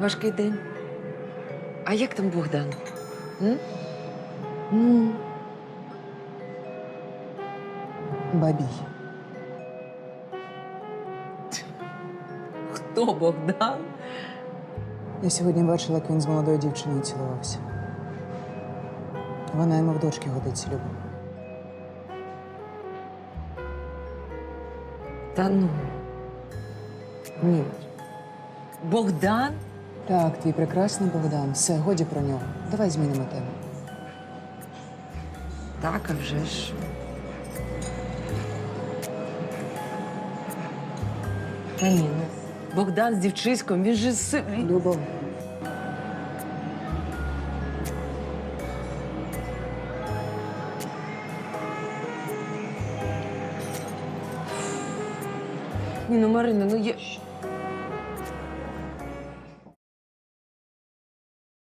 Важкий день. А як там Богдан? М? Ну, Бабій. хто Богдан? Я сьогодні бачила, як він з молодою дівчиною цілувався. Вона йому в дочки годиться любов. Та ну. Ні. Богдан? Так, твій прекрасний Богдан. Все, годі про нього. Давай змінимо тему. Так, а вже ж. Та ні, ну. Богдан з дівчиськом, він же си... Любов. Ні, ну Марина, ну я.